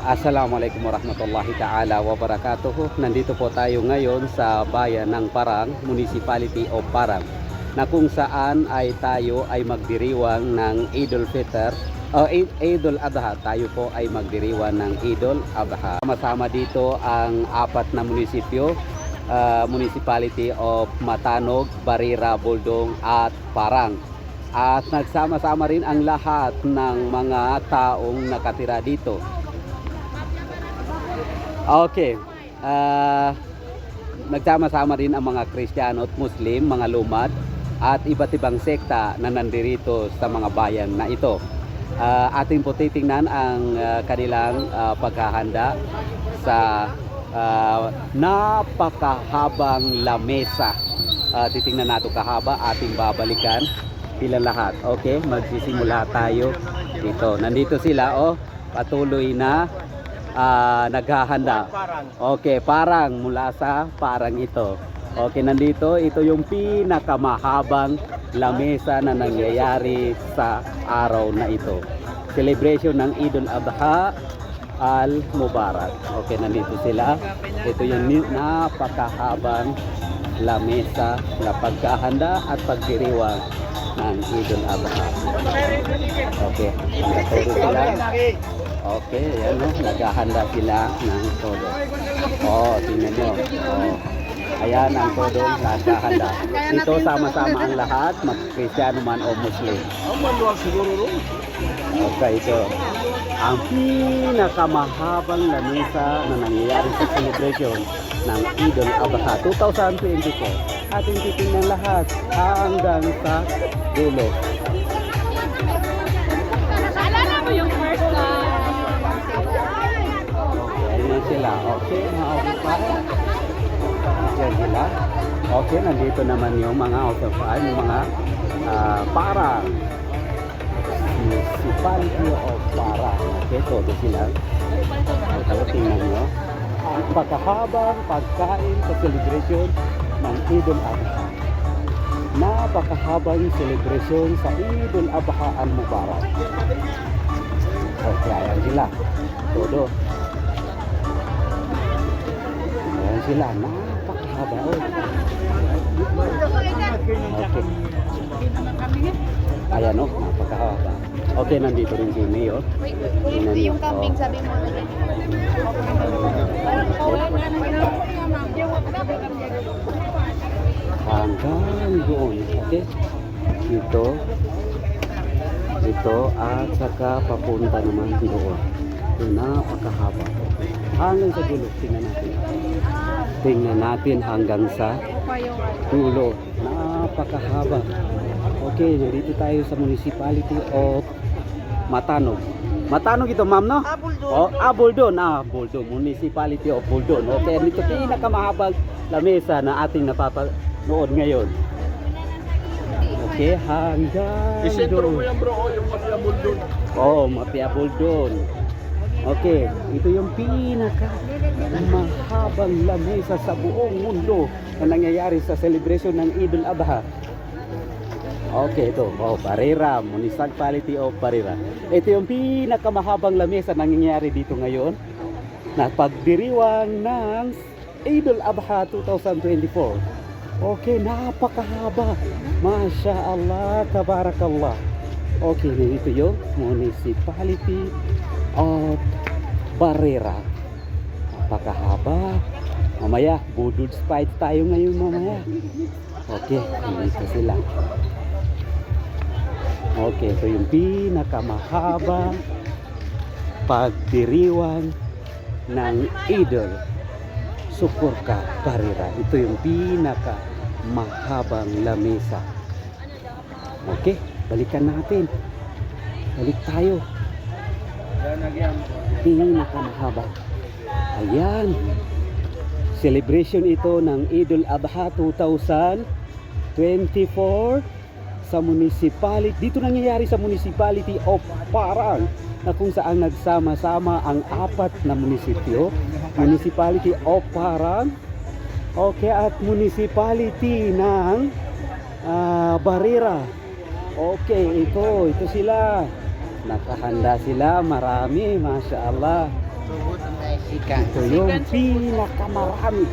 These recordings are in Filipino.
Assalamualaikum warahmatullahi ta'ala wabarakatuh. Nandito po tayo ngayon sa bayan ng Parang, Municipality of Parang, na kung saan ay tayo ay magdiriwang ng Idul Fitr Eid- Idul Adha. Tayo po ay magdiriwang ng Idul Adha. Masama dito ang apat na munisipyo, ah, Municipality of Matanog, Barira, Buldong at Parang. At nagsama-sama rin ang lahat ng mga taong nakatira dito. Okay. Ah, nagsama-sama rin ang mga Kristiyano at Muslim, mga lumad at iba't ibang sekta na nandirito sa mga bayan na ito. Ah, ating po titingnan ang ah, kanilang ah, paghahanda sa ah, napakahabang lamesa. Ah, titingnan nato kahaba ating babalikan bilang lahat. Okay, magsisimula tayo dito. Nandito sila oh, patuloy na ah, naghahanda. Okay, parang mula sa parang ito. Okay, nandito ito yung pinakamahabang lamesa na nangyayari sa araw na ito. Celebration ng Idul Adha al Mubarak. Okay, nandito sila. Ito yung napakahabang lamesa na paghahanda at pagdiriwang ng Idul Adha. Okay, nandito sila. Okay, ayan o, naghahanda sila ng todo. Oh, tingnan nyo. Oh. Ayan ang todo naghahanda. Ito sama-sama ang lahat, mag-Kristyano man o Muslim. Okay, ito. Ang pinakamahabang lamesa na nangyayari sa celebration ng Idul Adha 2024. Ating titingnan lahat hanggang sa dulo. Okay, mga officer. Ayan sila. Okay, nandito naman yung mga officer, yung mga ah, parang municipality of Parang. Okay, todo sila. Okay, tingnan nyo. Ang pagkahabang pagkain sa celebration ng Idul Adha. Napakahabang celebration sa Idul Adha al Mubarak. Okay, ayan sila. Todo. Ayan sila, napakahaba. Oh. Okay. Ayan o, napakahaba. Okay, nandito rin si Mayor. Tingnan niyo. yung kambing sabi mo. Hanggang doon. Okay? Ito. Ito at saka papunta naman doon. Ito, napakahaba. Hanggang sa dulo, tingnan natin. Tingnan natin hanggang sa dulo. Napakahaba. Okay, nandito tayo sa municipality of Matanog. Matanog ito, ma'am, no? Oh, ah, Buldon. Ah, Buldon. Municipality of Buldon. Okay, dito pinakamahabang lamesa na ating napapanood ngayon. Okay, hanggang Isentro doon. mo yan bro, oh, yung matiabol doon. Oh, Mapia Buldon. Okay, ito yung pinaka mahabang lamesa sa buong mundo na nangyayari sa celebration ng Idul Adha. Okay, ito. Oh, Barera, Municipality of Barera. Ito yung pinakamahabang lamesa na nangyayari dito ngayon na pagdiriwang ng Idul Adha 2024. Okay, napakahaba. Masya Allah, tabarakallah. Okay, dito yung Municipality of Barera. Napakahaba. Mamaya, Budud Spite tayo ngayon mamaya. Okay, dito sila. Okay, ito yung pinakamahaba pagdiriwang ng idol. Sukur ka, Barera. Ito yung pinaka mahabang lamesa. Okay, balikan natin. Balik tayo. Pinakamahaba. Ayan. Celebration ito ng Idul Adha 2024 sa municipality. Dito nangyayari sa municipality of Parang na kung saan nagsama-sama ang apat na munisipyo. Municipality of Parang, okay, at municipality ng ah, Barira. Okay, ito, ito sila. Nakahanda sila, marami, masya Allah. Ito yung pinakamarami.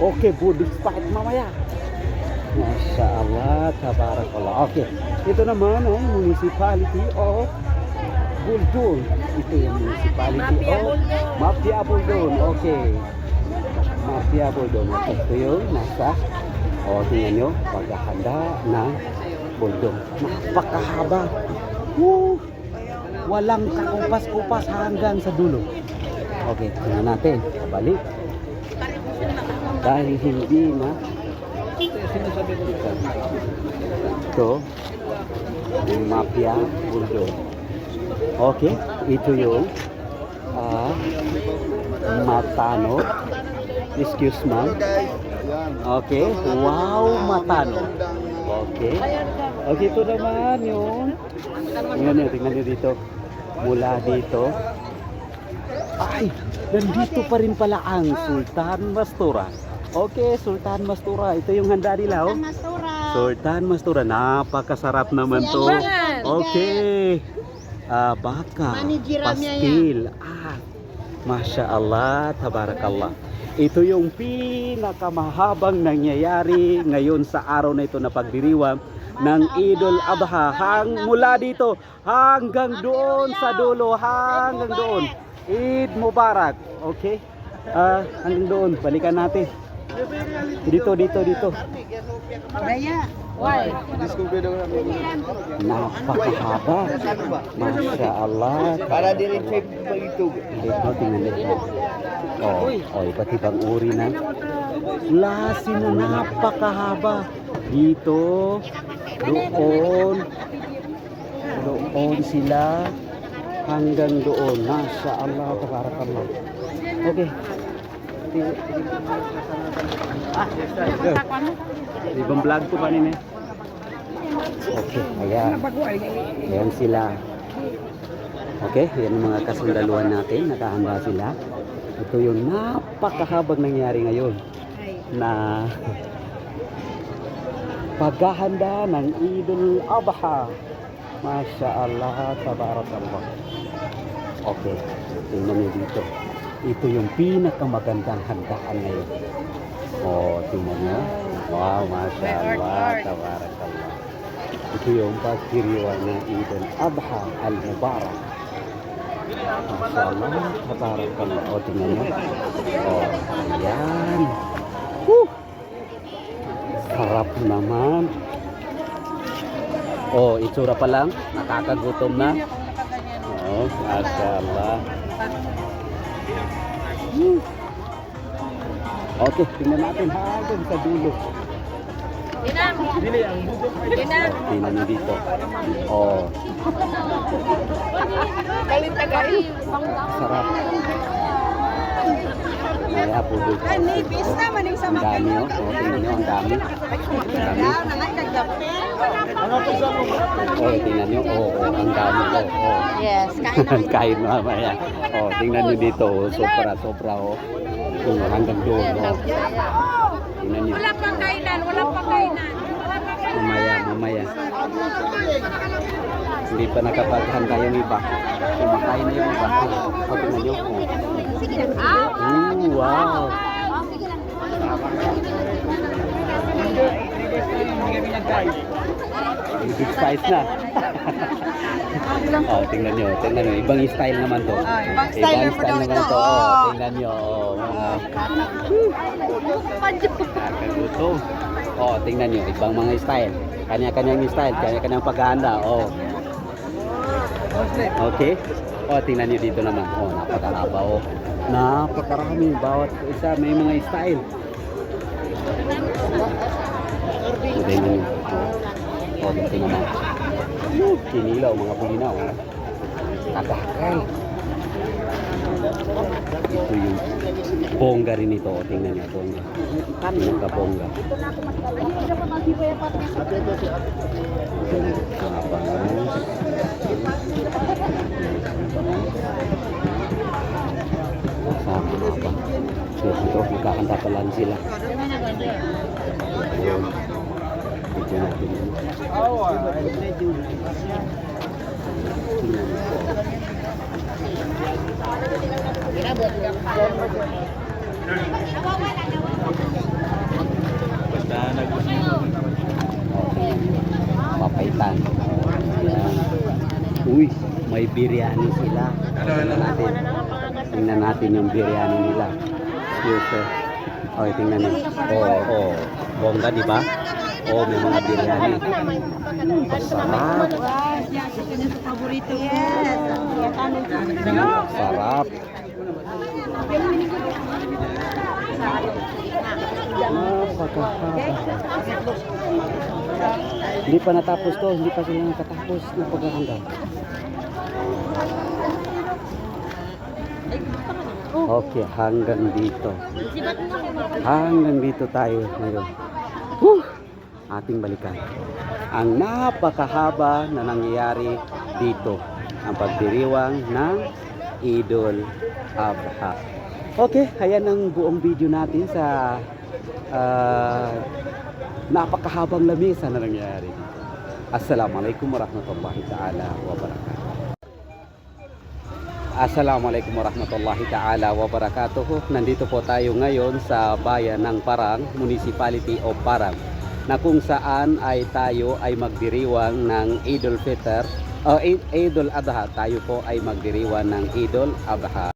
Okay, Buddhist fight mamaya. Masya Allah, tabarakallah. Okay, ito naman ay municipality of Buldun. Ito yung municipality of. Mafia Buldun. Okay. Mafia Buldun. Ito yung nasa, o tingnan nyo, paghahanda ng Buldun. Napakahaba. Woo! Walang kakupas-kupas hanggang sa dulo. Okay, tingnan natin. Balik. Dahil hindi na ito yung mafia bulldog. Okay, ito yung ah matano. Excuse me. Okay, wow, matano. Okay. Okay, ito naman yung tingnan nyo, tingnan nyo dito. Mula dito. Ay, nandito pa rin pala ang Sultan Mastura. Okay, Sultan Mastura. Ito yung handa nila, oh. Sultan Mastura. Napakasarap naman to. Okay. Ah, baka. Pastil. Ah, Masya Allah. Tabarakallah. Ito yung pinakamahabang nangyayari ngayon sa araw na ito na pagdiriwang ng Idul Adha hang mula dito hanggang doon sa dulo hanggang doon Eid Mubarak okay Ah, hanggang doon balikan natin dito dito dito Why? napakahaba Masya Allah Para diretso ito. Dito, tingnan nito. Oh, oh, iba't ibang uri na. Lasin na napakahaba. Dito, doon, doon sila, hanggang doon. Masya Allah, tabarakallah. Okay. Ah. Ibang vlog ko pa nila. Okay, ayan. Ayan sila. Okay, yan ang mga kasundaluhan natin. Nakahanda sila. Ito yung napakahabang nangyari ngayon na paghahanda ng Idul Adha. Masya Allah, tabarakallah. Okay, tingnan niyo dito. Ito yung pinakamagandang handaan ngayon. Oh, tingnan niyo. Wow, Masya Allah, tabarakallah. Ito yung pagkiriwa ng Idul Adha al-Mubarak. Masya Allah, tabarakallah. O, tingnan nyo. O, ayan. Sarap naman. O, itsura pa lang. Nakakagutom na. O, Masya Allah. Woo! Okay, tingnan natin hanggang sa dulo. Ginang. Ginang. Nyo dito. O, Galit na galit. sarap. Kaya po dito. Ang dami oh. O, tingnan nyo, ang dami. Ang dami. Oh, tingnan nyo. Oh, oh, ang dami. Oh, oh. Yes, kain Kain mamaya. Oh, tingnan nyo dito. Oh, sobra, sobra. Oh. Oh, hanggang doon. Oh. Tingnan nyo. Wala pang kainan, wala pang kainan. Mamaya, mamaya. Hindi pa nakapaghanda yung iba. Kumakain na yung iba. Oh, tingnan nyo. Oh. Ooh, wow. Big size na. oh, tingnan nyo, tingnan nyo. Ibang style naman to. ibang style naman daw naman ito, to. oh. Oh, tingnan nyo. Oh, mga kakagutom. Oh, tingnan nyo. Ibang mga style. Kanya-kanyang style. Kanya-kanyang paghahanda. Oh. Okay. Oh, tingnan nyo dito naman. Oh, napakahaba. Oh. Napakarami. Bawat isa may mga style. Tingnan nyo. Oh, dito naman. Kinilaw, mga bulinaw. Oh. Tagakay. Ito yung bongga rin ito. O, tingnan niyo, bongga. Pinaka-bongga. Bangus. Sama lang sila. Ayun. Video natin. Basta nag Okay. Papaitan. Ayan. Uy, may biryani sila. Tingnan natin. Tingnan natin yung biryani nila. Excuse me. Okay, tingnan nyo. Oo, oh, oh. Bongga, di ba? Oo, oh, may mga biryani. Sarap. Paborito. Yes. Sarap. Napakahaba. Hindi pa natapos to, hindi pa sila nakatapos ng paghahanda. Okay, hanggang dito. Hanggang dito tayo ngayon. Whew! Ating balikan. Ang napakahaba na nangyayari dito. Ang pagdiriwang ng Idol Adha. Okay, ayan ang buong video natin sa ah, napakahabang lamesa na nangyayari dito. Assalamualaikum warahmatullahi ta'ala wabarakatuh. Assalamualaikum warahmatullahi ta'ala wabarakatuh. Nandito po tayo ngayon sa bayan ng Parang, Municipality of Parang, na kung saan ay tayo ay magdiriwang ng Idul Fitr, Eid- Idul Adha. Tayo po ay magdiriwang ng Idul Adha.